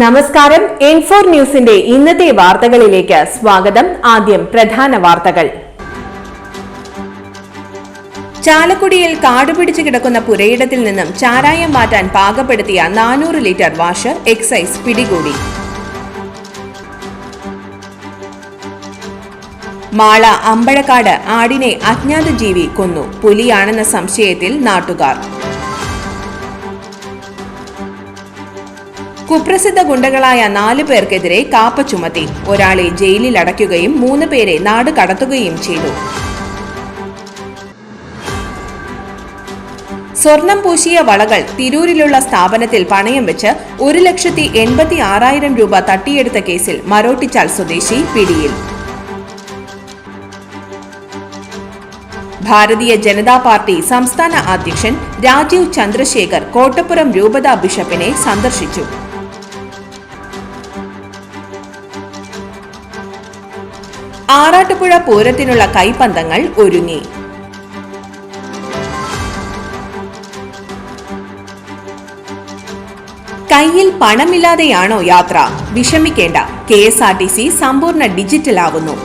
നമസ്കാരം. എൻഫോർ ന്യൂസിന്റെ ഇന്നത്തെ വാർത്തകളിലേക്ക് സ്വാഗതം. ആദ്യം പ്രധാന വാർത്തകൾ. ചാലക്കുടിയിൽ കാടുപിടിച്ചു കിടക്കുന്ന പുരയിടത്തിൽ നിന്നും ചാരായം മാറ്റാൻ പാകപ്പെടുത്തിയ നാനൂറ് ലിറ്റർ വാഷ് എക്സൈസ് പിടികൂടി. മാള അമ്പഴക്കാട് ആടിനെ അജ്ഞാത ജീവി കൊന്നു. പുലിയാണെന്ന സംശയത്തിൽ നാട്ടുകാർ. കുപ്രസിദ്ധ ഗുണ്ടകളായ നാലു പേർക്കെതിരെ കാപ്പ ചുമത്തി. ഒരാളെ ജയിലിൽ അടയ്ക്കുകയും മൂന്ന് പേരെ നാട് കടത്തുകയും ചെയ്തു. സ്വർണം പൂശിയ വളകൾ തിരൂരിലുള്ള സ്ഥാപനത്തിൽ പണയം വെച്ച് ഒരു ലക്ഷത്തി എൺപത്തി ആറായിരം രൂപ തട്ടിയെടുത്ത കേസിൽ മരോട്ടിച്ചാൽ സ്വദേശി പിടിയിൽ. ഭാരതീയ ജനതാ പാർട്ടി സംസ്ഥാന അധ്യക്ഷൻ രാജീവ് ചന്ദ്രശേഖർ കോട്ടപ്പുറം രൂപതാ ബിഷപ്പിനെ സന്ദർശിച്ചു. ആറാട്ടുപുഴ പൂരത്തിനുള്ള കൈപ്പന്തങ്ങൾ ഒരുങ്ങി. കയ്യിൽ പണമില്ലാതെയാണോ യാത്ര? വിഷമിക്കേണ്ട. K S R T C സമ്പൂർണ ഡിജിറ്റൽ ആവുന്നു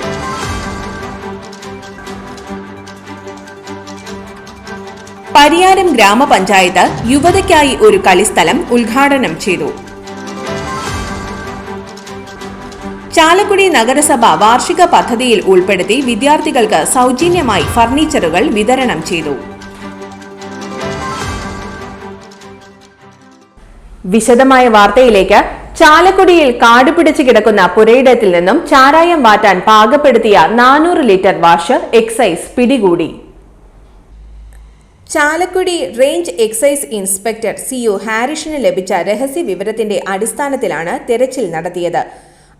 പരിയാരം ഗ്രാമപഞ്ചായത്ത് യുവതയ്ക്കായി ഒരു കളിസ്ഥലം ഉദ്ഘാടനം ചെയ്തു. ചാലക്കുടി നഗരസഭ വാർഷിക പദ്ധതിയിൽ ഉൾപ്പെടുത്തി വിദ്യാർത്ഥികൾക്ക് സൗജന്യമായി ഫർണിച്ചറുകൾ വിതരണം ചെയ്തു. വിശദമായ വാർത്തയിലേക്ക് ചാലക്കുടിയിൽ കാടുപിടിച്ച് കിടക്കുന്ന പുരയിടത്തിൽ നിന്നും ചാരായം വാറ്റാൻ പാകപ്പെടുത്തിയ നാനൂറ് ലിറ്റർ വാഷർ എക്സൈസ് പിടികൂടി. Chalakudy range excise inspector C U ഹാരിഷിന് ലഭിച്ച രഹസ്യ വിവരത്തിന്റെ അടിസ്ഥാനത്തിലാണ് തെരച്ചിൽ നടത്തിയത്.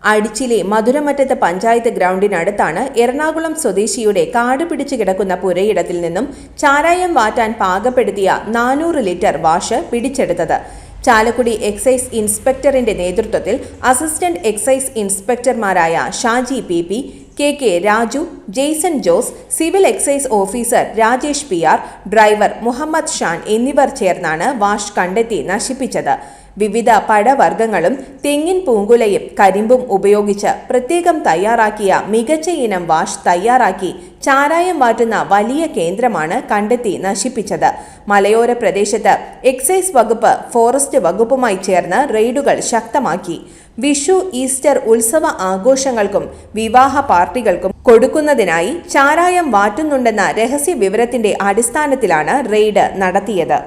അടിച്ചിലെ മധുരമറ്റത്ത് പഞ്ചായത്ത് ഗ്രൗണ്ടിനടുത്താണ് എറണാകുളം സ്വദേശിയുടെ കാട് പിടിച്ചു കിടക്കുന്ന പുരയിടത്തിൽ നിന്നും ചാരായം വാറ്റാൻ പാകപ്പെടുത്തിയ നാനൂറ് ലിറ്റർ വാഷ് പിടിച്ചെടുത്തത്. ചാലക്കുടി എക്സൈസ് ഇൻസ്പെക്ടറിന്റെ നേതൃത്വത്തിൽ assistant excise ഇൻസ്പെക്ടർമാരായ Shaji P P K K Raju Jaison Jose civil excise officer Rajesh P R driver Muhammad Shan എന്നിവർ ചേർന്നാണ് വാഷ് കണ്ടെത്തി നശിപ്പിച്ചത്. വിവിധ പഴവർഗങ്ങളും തെങ്ങിൻ പൂങ്കുലയും കരിമ്പും ഉപയോഗിച്ച് പ്രത്യേകം തയ്യാറാക്കിയ മികച്ച ഇനം വാഷ് തയ്യാറാക്കി ചാരായം മാറ്റുന്ന വലിയ കേന്ദ്രമാണ് കണ്ടെത്തി നശിപ്പിച്ചത്. മലയോര പ്രദേശത്ത് എക്സൈസ് വകുപ്പ് ഫോറസ്റ്റ് വകുപ്പുമായി ചേർന്ന് റെയ്ഡുകൾ ശക്തമാക്കി. വിഷു ഈസ്റ്റർ ഉത്സവ ആഘോഷങ്ങൾക്കും വിവാഹ പാർട്ടികൾക്കും കൊടുക്കുന്നതിനായി ചാരായം വാറ്റുന്നുണ്ടെന്ന രഹസ്യ വിവരത്തിന്റെ അടിസ്ഥാനത്തിലാണ് റെയ്ഡ് നടത്തിയത്.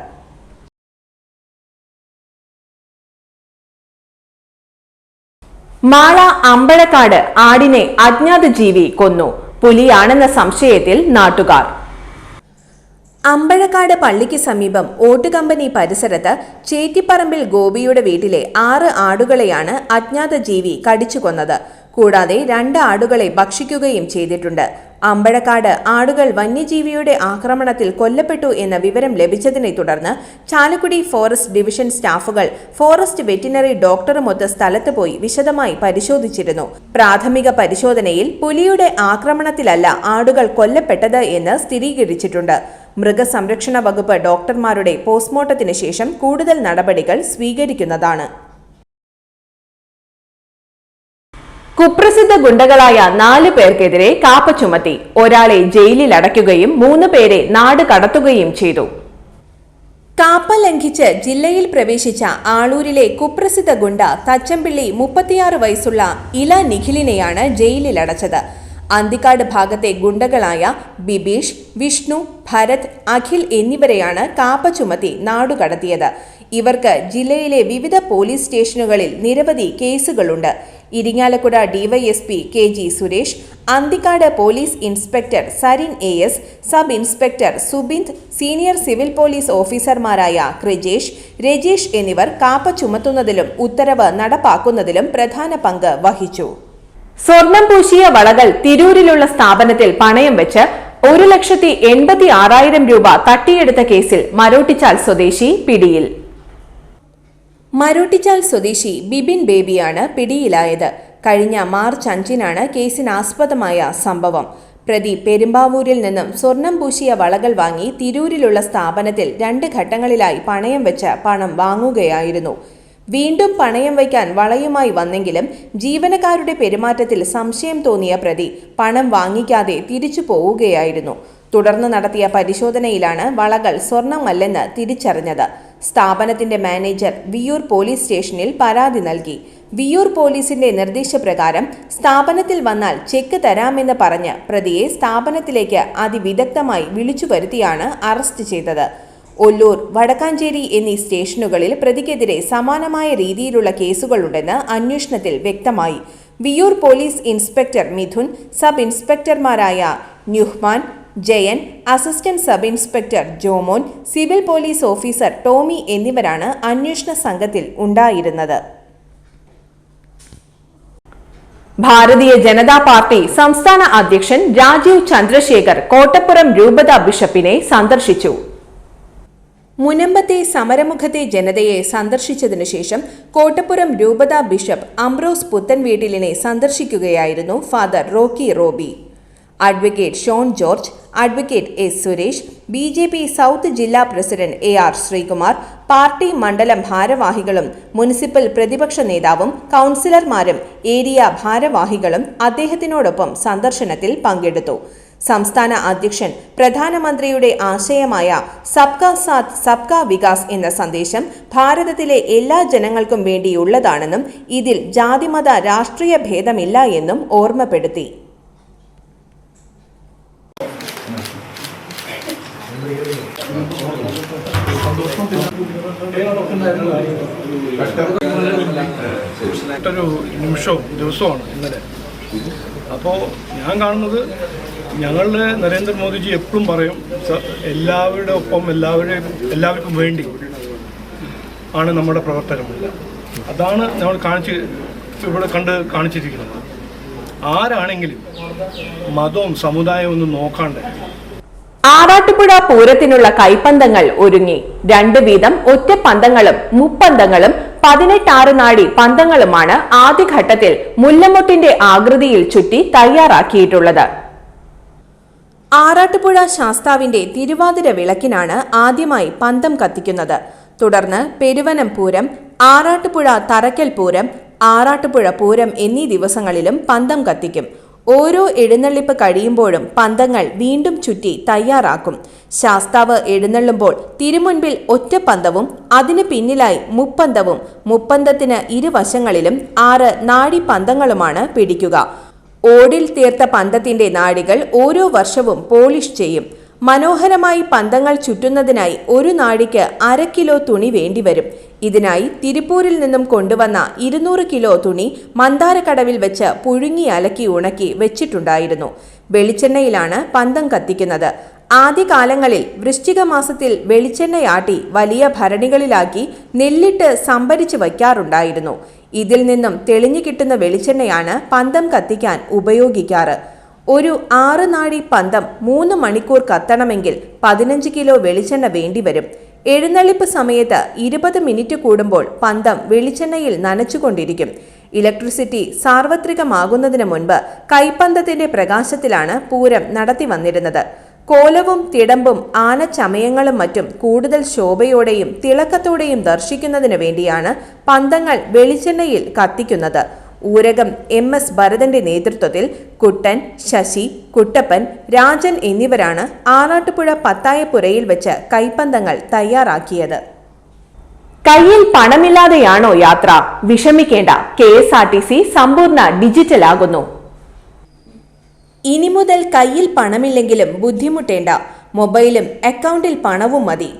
മാള അമ്പഴക്കാട് ആടിനെ അജ്ഞാത ജീവി കൊന്നു. പുലിയാണെന്ന സംശയത്തിൽ നാട്ടുകാർ. അമ്പഴക്കാട് പള്ളിക്ക് സമീപം ഓട്ടുകമ്പനി പരിസരത്ത് ചേറ്റിപ്പറമ്പിൽ ഗോപിയുടെ വീട്ടിലെ ആറ് ആടുകളെയാണ് അജ്ഞാത ജീവി കടിച്ചു കൊന്നത്. കൂടാതെ രണ്ട് ആടുകളെ ഭക്ഷിക്കുകയും ചെയ്തിട്ടുണ്ട്. അമ്പഴക്കാട് ആടുകൾ വന്യജീവിയുടെ ആക്രമണത്തിൽ കൊല്ലപ്പെട്ടു എന്ന വിവരം ലഭിച്ചതിനെ തുടർന്ന് ചാലക്കുടി ഫോറസ്റ്റ് ഡിവിഷൻ സ്റ്റാഫുകൾ ഫോറസ്റ്റ് വെറ്റിനറി ഡോക്ടറുമൊത്ത് സ്ഥലത്ത് പോയി വിശദമായി പരിശോധിച്ചിരുന്നു. പ്രാഥമിക പരിശോധനയിൽ പുലിയുടെ ആക്രമണത്തിലല്ല ആടുകൾ കൊല്ലപ്പെട്ടത് എന്ന് സ്ഥിരീകരിച്ചിട്ടുണ്ട്. മൃഗസംരക്ഷണ വകുപ്പ് ഡോക്ടർമാരുടെ പോസ്റ്റ്മോർട്ടത്തിന് ശേഷം കൂടുതൽ നടപടികൾ സ്വീകരിക്കുന്നതാണ്. കുപ്രസിദ്ധ ഗുണ്ടകളായ നാല് പേർക്കെതിരെ കാപ്പ ചുമത്തി. ഒരാളെ ജയിലിൽ അടയ്ക്കുകയും മൂന്ന് പേരെ നാട് കടത്തുകയും ചെയ്തു. കാപ്പ ലംഘിച്ച് ജില്ലയിൽ പ്രവേശിച്ച ആളൂരിലെ കുപ്രസിദ്ധ ഗുണ്ട തച്ചമ്പിള്ളി മുപ്പത്തിയാറ് വയസ്സുള്ള ഇല നിഖിലിനെയാണ് ജയിലിൽ അടച്ചത് അന്തിക്കാട് ഭാഗത്തെ ഗുണ്ടകളായ ബിബീഷ് വിഷ്ണു ഭരത് അഖിൽ എന്നിവരെയാണ് കാപ്പ ചുമത്തി നാടുകടത്തിയത് ഇവർക്ക് ജില്ലയിലെ വിവിധ പോലീസ് സ്റ്റേഷനുകളിൽ നിരവധി കേസുകളുണ്ട്. Irinjalakuda DYSP K G Suresh Anthikkad police inspector Sarin A S sub inspector Subind senior civil police ഓഫീസർമാരായ ക്രിജേഷ് രജേഷ് എന്നിവർ കാപ്പ ചുമത്തുന്നതിലും ഉത്തരവ് നടപ്പാക്കുന്നതിലും പ്രധാന പങ്ക് വഹിച്ചു. സ്വർണം പൂശിയ വളകൾ തിരൂരിലുള്ള സ്ഥാപനത്തിൽ പണയം വെച്ച് ഒരു ലക്ഷത്തി എൺപത്തി ആറായിരം രൂപ തട്ടിയെടുത്ത കേസിൽ മരോട്ടിച്ചാൽ സ്വദേശി പിടിയിൽ. മരോട്ടിച്ചാൽ സ്വദേശി ബിബിൻ ബേബിയാണ് പിടിയിലായത്. കഴിഞ്ഞ മാർച്ച് അഞ്ചിനാണ് കേസിനാസ്പദമായ സംഭവം. പ്രതി പെരുമ്പാവൂരിൽ നിന്നും സ്വർണം പൂശിയ വളകൾ വാങ്ങി തിരൂരിലുള്ള സ്ഥാപനത്തിൽ രണ്ട് ഘട്ടങ്ങളിലായി പണയം വെച്ച് പണം വാങ്ങുകയായിരുന്നു. വീണ്ടും പണയം വയ്ക്കാൻ വളയുമായി വന്നെങ്കിലും ജീവനക്കാരുടെ പെരുമാറ്റത്തിൽ സംശയം തോന്നിയ പ്രതി പണം വാങ്ങിക്കാതെ തിരിച്ചു പോവുകയായിരുന്നു. തുടർന്ന് നടത്തിയ പരിശോധനയിലാണ് വളകൾ സ്വർണമല്ലെന്ന് തിരിച്ചറിഞ്ഞത്. സ്ഥാപനത്തിന്റെ മാനേജർ വിയൂർ പോലീസ് സ്റ്റേഷനിൽ പരാതി നൽകി. വിയൂർ പോലീസിന്റെ നിർദ്ദേശപ്രകാരം സ്ഥാപനത്തിൽ വന്നാൽ ചെക്ക് തരാമെന്ന് പറഞ്ഞ് പ്രതിയെ സ്ഥാപനത്തിലേക്ക് അതിവിദഗ്ധമായി വിളിച്ചു വരുത്തിയാണ് അറസ്റ്റ് ചെയ്തത്. ഒല്ലൂർ വടക്കാഞ്ചേരി എന്നീ സ്റ്റേഷനുകളിൽ പ്രതിക്കെതിരെ സമാനമായ രീതിയിലുള്ള കേസുകളുണ്ടെന്ന് അന്വേഷണത്തിൽ വ്യക്തമായി. Viyyur police inspector Mithun sub ഇൻസ്പെക്ടർമാരായ Nuhman Jayan assistant sub inspector Jomon civil police officer Tomy എന്നിവരാണ് അന്വേഷണ സംഘത്തിൽ ഉണ്ടായിരുന്നത്. ഭാരതീയ ജനതാ പാർട്ടി സംസ്ഥാന അധ്യക്ഷൻ രാജീവ് ചന്ദ്രശേഖർ കോട്ടപ്പുറം രൂപത ബിഷപ്പിനെ സന്ദർശിച്ചു. മുനമ്പത്തെ സമരമുഖത്തെ ജനതയെ സന്ദർശിച്ചതിനു ശേഷം കോട്ടപ്പുറം രൂപത ബിഷപ്പ് അംബ്രോസ് പുത്തൻവീട്ടിലിനെ സന്ദർശിക്കുകയായിരുന്നു father Rocky Roby. Advocate Shone George advocate S Suresh B J P south ജില്ലാ president A R Sreekumar party മണ്ഡലം ഭാരവാഹികളും മുനിസിപ്പൽ പ്രതിപക്ഷ നേതാവും കൗൺസിലർമാരും ഏരിയ ഭാരവാഹികളും അദ്ദേഹത്തിനോടൊപ്പം സന്ദർശനത്തിൽ പങ്കെടുത്തു. സംസ്ഥാന അധ്യക്ഷൻ പ്രധാനമന്ത്രിയുടെ ആശയമായ സബ്കാ സാത്ത് സബ്കാ വികാസ് എന്ന സന്ദേശം ഭാരതത്തിലെ എല്ലാ ജനങ്ങൾക്കും വേണ്ടിയുള്ളതാണെന്നും ഇതിൽ ജാതിമത രാഷ്ട്രീയ ഭേദമില്ല എന്നും ഓർമ്മപ്പെടുത്തി. ഒരു നിമിഷവും ദിവസമാണ് ഇന്നലെ. അപ്പോൾ ഞാൻ കാണുന്നത് ഞങ്ങളുടെ നരേന്ദ്രമോദിജി എപ്പോഴും പറയും "സർ, എല്ലാവരുടെ ഒപ്പം എല്ലാവരെയും എല്ലാവർക്കും വേണ്ടി ആണ് നമ്മുടെ പ്രവർത്തനം. അതാണ് നമ്മൾ കാണിച്ച് ഇവിടെ കണ്ട് കാണിച്ചിരിക്കുന്നത്. ആരാണെങ്കിലും മതവും സമുദായവും ഒന്നും നോക്കാണ്ട് ആറാട്ടുപുഴ പൂരത്തിനുള്ള കൈപ്പന്തങ്ങൾ ഒരുങ്ങി. രണ്ട് വീതം ഒറ്റ പന്തങ്ങളും മുപ്പന്തങ്ങളും പതിനെട്ടാറ് നാടി പന്തങ്ങളുമാണ് ആദ്യഘട്ടത്തിൽ മുല്ലമൊട്ടിന്റെ ആകൃതിയിൽ ചുറ്റി തയ്യാറാക്കിയിട്ടുള്ളത്. ആറാട്ടുപുഴ ശാസ്താവിന്റെ തിരുവാതിര വിളക്കിനാണ് ആദ്യമായി പന്തം കത്തിക്കുന്നത്. തുടർന്ന് പെരുവനം പൂരം ആറാട്ടുപുഴ തറക്കൽ പൂരം ആറാട്ടുപുഴ പൂരം എന്നീ ദിവസങ്ങളിലും പന്തം കത്തിക്കും. ഓരോ എഴുന്നള്ളിപ്പ് കഴിയുമ്പോഴും പന്തങ്ങൾ വീണ്ടും ചുറ്റി തയ്യാറാക്കും. ശാസ്താവ് എഴുന്നള്ളുമ്പോൾ തിരുമുൻപിൽ ഒറ്റ പന്തവും അതിന് പിന്നിലായി മുപ്പന്തവും മുപ്പന്തത്തിന് ഇരുവശങ്ങളിലും ആറ് നാടി പന്തങ്ങളുമാണ് പിടിക്കുക. ഓടിൽ തീർത്ത പന്തത്തിന്റെ നാടികൾ ഓരോ വർഷവും പോളിഷ് ചെയ്യും. മനോഹരമായി പന്തങ്ങൾ ചുറ്റുന്നതിനായി ഒരു നാഴിക്ക് അര കിലോ തുണി വേണ്ടിവരും. ഇതിനായി തിരുപ്പൂരിൽ നിന്നും കൊണ്ടുവന്ന ഇരുന്നൂറ് കിലോ തുണി മന്ദാരക്കടവിൽ വെച്ച് പുഴുങ്ങി അലക്കി ഉണക്കി വെച്ചിട്ടുണ്ടായിരുന്നു. വെളിച്ചെണ്ണയിലാണ് പന്തം കത്തിക്കുന്നത്. ആദ്യകാലങ്ങളിൽ വൃശ്ചിക മാസത്തിൽ വെളിച്ചെണ്ണയാട്ടി വലിയ ഭരണികളിലാക്കി നെല്ലിട്ട് സംഭരിച്ചു വയ്ക്കാറുണ്ടായിരുന്നു. ഇതിൽ നിന്നും തെളിഞ്ഞു കിട്ടുന്ന വെളിച്ചെണ്ണയാണ് പന്തം കത്തിക്കാൻ ഉപയോഗിക്കാറ്. ഒരു ആറ് നാഴി പന്തം മൂന്ന് മണിക്കൂർ കത്തണമെങ്കിൽ പതിനഞ്ച് കിലോ വെളിച്ചെണ്ണ വേണ്ടിവരും. എഴുന്നള്ളിപ്പ് സമയത്ത് ഇരുപത് മിനിറ്റ് കൂടുമ്പോൾ പന്തം വെളിച്ചെണ്ണയിൽ നനച്ചുകൊണ്ടിരിക്കും. ഇലക്ട്രിസിറ്റി സാർവത്രികമാകുന്നതിന് മുൻപ് കൈപ്പന്തത്തിന്റെ പ്രകാശത്തിലാണ് പൂരം നടത്തി വന്നിരുന്നത്. കോലവും തിടമ്പും ആനച്ചമയങ്ങളും മറ്റും കൂടുതൽ ശോഭയോടെയും തിളക്കത്തോടെയും ദർശിക്കുന്നതിന് വേണ്ടിയാണ് പന്തങ്ങൾ വെളിച്ചെണ്ണയിൽ കത്തിക്കുന്നത്. ഊരകം എം എസ് ഭരതന്റെ നേതൃത്വത്തിൽ കുട്ടൻ ശശി കുട്ടപ്പൻ രാജൻ എന്നിവരാണ് ആറാട്ടുപുഴ പത്തായപ്പുരയിൽ വെച്ച് കൈപ്പന്തങ്ങൾ തയ്യാറാക്കിയത്. കയ്യിൽ പണമില്ലാതെയാണോ യാത്ര? വിഷമിക്കേണ്ട. K S R T C സമ്പൂർണ ഡിജിറ്റലാകുന്നു. ഇനി മുതൽ കയ്യിൽ പണമില്ലെങ്കിലും ബുദ്ധിമുട്ടേണ്ട. മൊബൈലും അക്കൗണ്ടിൽ പണവും മതി.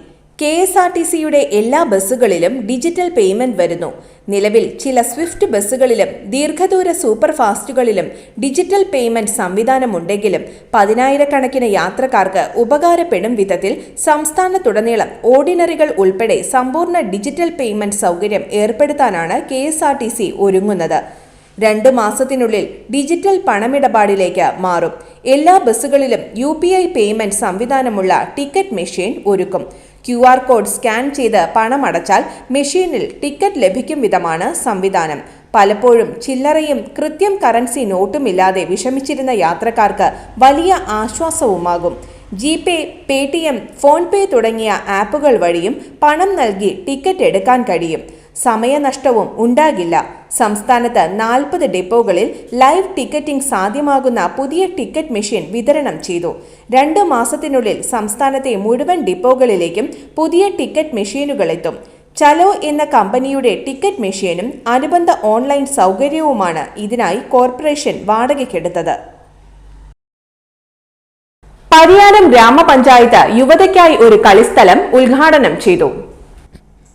കെ എസ് ആർ ടി സിയുടെ എല്ലാ ബസ്സുകളിലും ഡിജിറ്റൽ പേയ്മെന്റ് വരുന്നു. നിലവിൽ ചില സ്വിഫ്റ്റ് ബസ്സുകളിലും ദീർഘദൂര സൂപ്പർ ഫാസ്റ്റുകളിലും ഡിജിറ്റൽ പേയ്മെന്റ് സംവിധാനമുണ്ടെങ്കിലും പതിനായിരക്കണക്കിന് യാത്രക്കാർക്ക് ഉപകാരപ്പെടും വിധത്തിൽ സംസ്ഥാനത്തുടനീളം ഓർഡിനറികൾ ഉൾപ്പെടെ സമ്പൂർണ ഡിജിറ്റൽ പേയ്മെന്റ് സൗകര്യം ഏർപ്പെടുത്താനാണ് കെ ഒരുങ്ങുന്നത്. രണ്ട് മാസത്തിനുള്ളിൽ ഡിജിറ്റൽ പണമിടപാടിലേക്ക് മാറും. എല്ലാ ബസ്സുകളിലും യു പേയ്മെന്റ് സംവിധാനമുള്ള ടിക്കറ്റ് മെഷീൻ ഒരുക്കും. ക്യു ആർ കോഡ് സ്കാൻ ചെയ്ത് പണമടച്ചാൽ മെഷീനിൽ ടിക്കറ്റ് ലഭിക്കും വിധമാണ് സംവിധാനം. പലപ്പോഴും ചില്ലറയും കൃത്യം കറൻസി നോട്ടുമില്ലാതെ വിഷമിച്ചിരുന്ന യാത്രക്കാർക്ക് വലിയ ആശ്വാസവുമാകും. ജി പേ Paytm PhonePe തുടങ്ങിയ ആപ്പുകൾ വഴിയും പണം നൽകി ടിക്കറ്റ് എടുക്കാൻ കഴിയും. സമയനഷ്ടവും ഉണ്ടാകില്ല. സംസ്ഥാനത്ത് നാൽപ്പത് ഡിപ്പോകളിൽ ലൈവ് ടിക്കറ്റിംഗ് സാധ്യമാകുന്ന പുതിയ ടിക്കറ്റ് മെഷീൻ വിതരണം ചെയ്തു. രണ്ട് മാസത്തിനുള്ളിൽ സംസ്ഥാനത്തെ മുഴുവൻ ഡിപ്പോകളിലേക്കും പുതിയ ടിക്കറ്റ് മെഷീനുകൾ എത്തും. ചലോ എന്ന കമ്പനിയുടെ ടിക്കറ്റ് മെഷീനും അനുബന്ധ ഓൺലൈൻ സൗകര്യവുമാണ് ഇതിനായി കോർപ്പറേഷൻ വാടകയ്ക്കെടുത്തത്. പരിയാരം ഗ്രാമപഞ്ചായത്ത് യുവതയ്ക്കായി ഒരു കളിസ്ഥലം ഉദ്ഘാടനം ചെയ്തു.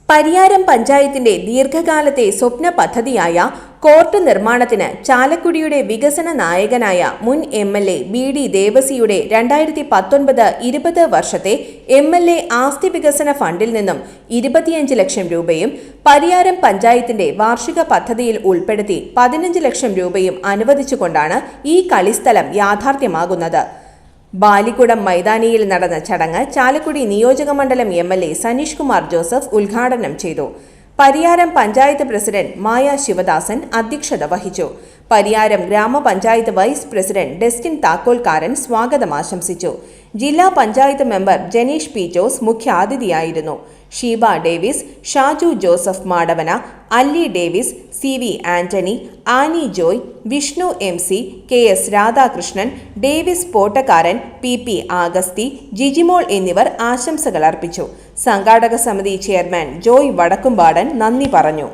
പരിയാരം പഞ്ചായത്തിന്റെ ദീർഘകാലത്തെ സ്വപ്ന പദ്ധതിയായ കോർട്ട് നിർമ്മാണത്തിന് ചാലക്കുടിയുടെ വികസന നായകനായ മുൻ M L A B D ദേവസിയുടെ രണ്ടായിരത്തി പത്തൊൻപത് ഇരുപത് വർഷത്തെ എം എൽ എ ആസ്തി വികസന ഫണ്ടിൽ നിന്നും ഇരുപത്തിയഞ്ച് ലക്ഷം രൂപയും പരിയാരം പഞ്ചായത്തിന്റെ വാർഷിക പദ്ധതിയിൽ ഉൾപ്പെടുത്തി പതിനഞ്ച് ലക്ഷം രൂപയും അനുവദിച്ചുകൊണ്ടാണ് ഈ കളിസ്ഥലം യാഥാർത്ഥ്യമാകുന്നത്. ബാലിക്കുടം മൈതാനിയിൽ നടന്ന ചടങ്ങ് ചാലക്കുടി നിയോജക മണ്ഡലം M L A Saneesh Kumar Joseph ഉദ്ഘാടനം ചെയ്തു. പരിയാരം പഞ്ചായത്ത് പ്രസിഡന്റ് മായ ശിവദാസൻ അധ്യക്ഷത വഹിച്ചു. പരിയാരം ഗ്രാമപഞ്ചായത്ത് വൈസ് പ്രസിഡന്റ് ഡെസ്റ്റിൻ താക്കോൽക്കാരൻ സ്വാഗതം ആശംസിച്ചു. ജില്ലാ panchayat member Janeesh P Jose മുഖ്യാതിഥിയായിരുന്നു. Sheeba Davis Shaju Joseph Madavana Alli Davis C V Antony Annie Joy Vishnu M C K S Radhakrishnan Davis Pottakkaran P P Augusthy Jijimol എന്നിവർ ആശംസകൾ അർപ്പിച്ചു. സംഘാടക സമിതി ചെയർമാൻ ജോയ് വടക്കുംപാടൻ നന്ദി പറഞ്ഞു.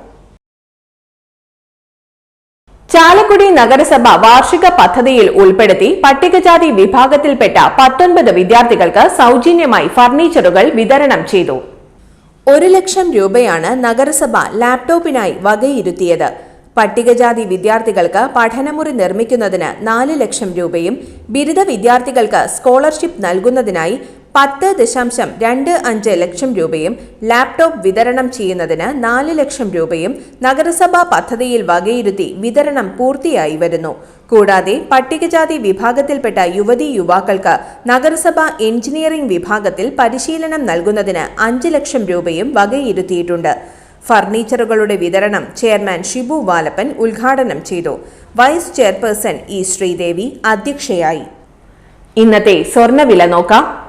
ചാലക്കുടി നഗരസഭ വാർഷിക പദ്ധതിയിൽ ഉൾപ്പെടുത്തി പട്ടികജാതി വിഭാഗത്തിൽപ്പെട്ട പത്തൊൻപത് വിദ്യാർത്ഥികൾക്ക് സൗജന്യമായി ഫർണിച്ചറുകൾ വിതരണം ചെയ്തു. ഒരു ലക്ഷം രൂപയാണ് നഗരസഭ ലാപ്ടോപ്പിനായി വകയിരുത്തിയത്. പട്ടികജാതി വിദ്യാർത്ഥികൾക്ക് പഠനമുറി നിർമ്മിക്കുന്നതിന് നാല് ലക്ഷം രൂപയും ബിരുദ വിദ്യാർത്ഥികൾക്ക് സ്കോളർഷിപ്പ് നൽകുന്നതിനായി പത്ത് ദശാംശം രണ്ട് അഞ്ച് ലക്ഷം രൂപയും ലാപ്ടോപ്പ് വിതരണം ചെയ്യുന്നതിന് നാല് ലക്ഷം രൂപയും നഗരസഭാ പദ്ധതിയിൽ വകയിരുത്തി വിതരണം പൂർത്തിയായി വരുന്നു. കൂടാതെ പട്ടികജാതി വിഭാഗത്തിൽപ്പെട്ട യുവതി യുവാക്കൾക്ക് നഗരസഭാ എഞ്ചിനീയറിംഗ് വിഭാഗത്തിൽ പരിശീലനം നൽകുന്നതിന് അഞ്ച് ലക്ഷം രൂപയും വകയിരുത്തിയിട്ടുണ്ട്. ഫർണിച്ചറുകളുടെ വിതരണം ചെയർമാൻ ഷിബു വാലപ്പൻ ഉദ്ഘാടനം ചെയ്തു. വൈസ് ചെയർപേഴ്സൺ ഇ ശ്രീദേവി അധ്യക്ഷയായി. ഇന്നത്തെ സ്വർണവില നോക്കാം.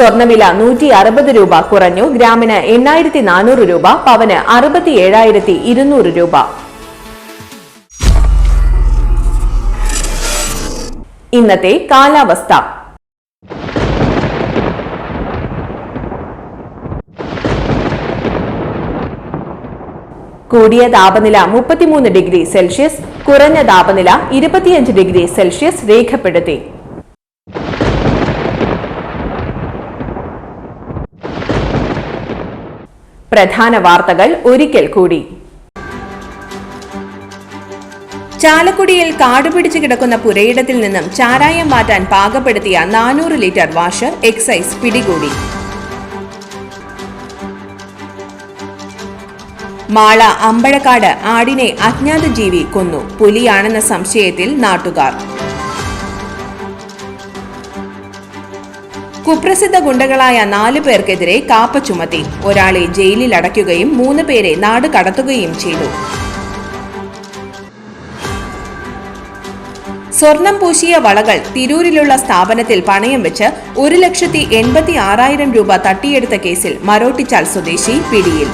സ്വർണവില നൂറ്റി അറുപത് രൂപ കുറഞ്ഞു. ഗ്രാമിന് എണ്ണായിരത്തി നാനൂറ് രൂപ പവന് അറുപത്തി ഏഴായിരത്തി ഇരുന്നൂറ് രൂപ. ഇന്നത്തെ കാലാവസ്ഥ. കൂടിയ താപനില മുപ്പത്തിമൂന്ന് ഡിഗ്രി സെൽഷ്യസ് കുറഞ്ഞ താപനില ഇരുപത്തിയഞ്ച് ഡിഗ്രി സെൽഷ്യസ് രേഖപ്പെടുത്തി. പ്രധാന വാർത്തകൾ ഒരിക്കൽ കൂടി. ചാലക്കുടിയിൽ കാടുപിടിച്ചു കിടക്കുന്ന പുരയിടത്തിൽ നിന്നും ചാരായം മാറ്റാൻ പാകപ്പെടുത്തിയ നാനൂറ് ലിറ്റർ വാഷർ എക്സൈസ് പിടികൂടി. മാള അമ്പഴക്കാട് ആടിനെ അജ്ഞാത ജീവി കൊന്നു. പുലിയാണെന്ന സംശയത്തിൽ നാട്ടുകാർ. കുപ്രസിദ്ധ ഗുണ്ടകളായ നാലു പേർക്കെതിരെ കാപ്പ ചുമത്തി. ഒരാളെ ജയിലിൽ അടയ്ക്കുകയും മൂന്ന് പേരെ നാട് കടത്തുകയും ചെയ്തു. സ്വർണം പൂശിയ വളകൾ തിരൂരിലുള്ള സ്ഥാപനത്തിൽ പണയം വെച്ച് ഒരു ലക്ഷത്തി എൺപത്തി ആറായിരം രൂപ തട്ടിയെടുത്ത കേസിൽ മരോട്ടിച്ചാൽ സ്വദേശി പിടിയിൽ.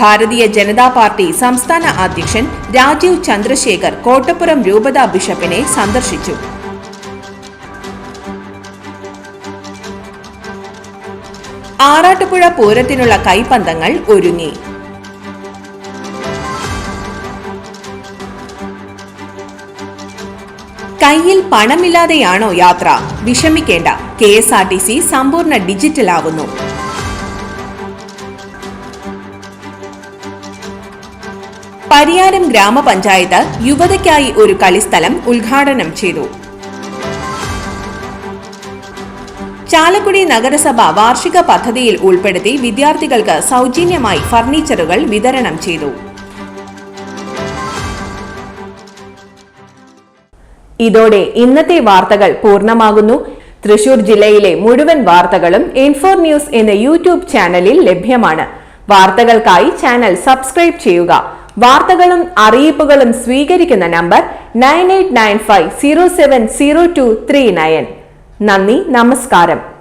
ഭാരതീയ ജനതാ പാർട്ടി സംസ്ഥാന അധ്യക്ഷൻ രാജീവ് ചന്ദ്രശേഖർ കോട്ടപ്പുറം രൂപതാ ബിഷപ്പിനെ സന്ദർശിച്ചു. ആറാട്ടുപുഴ പൂരത്തിനുള്ള കൈപ്പന്തങ്ങൾ ഒരുങ്ങി. കയ്യിൽ പണമില്ലാതെയാണോ യാത്ര? വിഷമിക്കേണ്ട. K S R T C സമ്പൂർണ ഡിജിറ്റൽ ആവുന്നു പരിയാരം ഗ്രാമപഞ്ചായത്ത് യുവതയ്ക്കായി ഒരു കളിസ്ഥലം ഉദ്ഘാടനം ചെയ്തു. ചാലക്കുടി നഗരസഭ വാർഷിക പദ്ധതിയിൽ ഉൾപ്പെടുത്തി വിദ്യാർത്ഥികൾക്ക് സൗജന്യമായി ഫർണിച്ചറുകൾ വിതരണം ചെയ്തു. ഇതോടെ ഇന്നത്തെ വാർത്തകൾ പൂർണമാകുന്നു. തൃശൂർ ജില്ലയിലെ മുഴുവൻ വാർത്തകളും ഇൻഫോർ ന്യൂസ് എന്ന യൂട്യൂബ് ചാനലിൽ ലഭ്യമാണ്. വാർത്തകൾക്കായി ചാനൽ സബ്സ്ക്രൈബ് ചെയ്യുക. വാർത്തകളും അറിയിപ്പുകളും സ്വീകരിക്കുന്ന number nine eight nine five zero seven zero two three nine. നന്ദി നമസ്കാരം.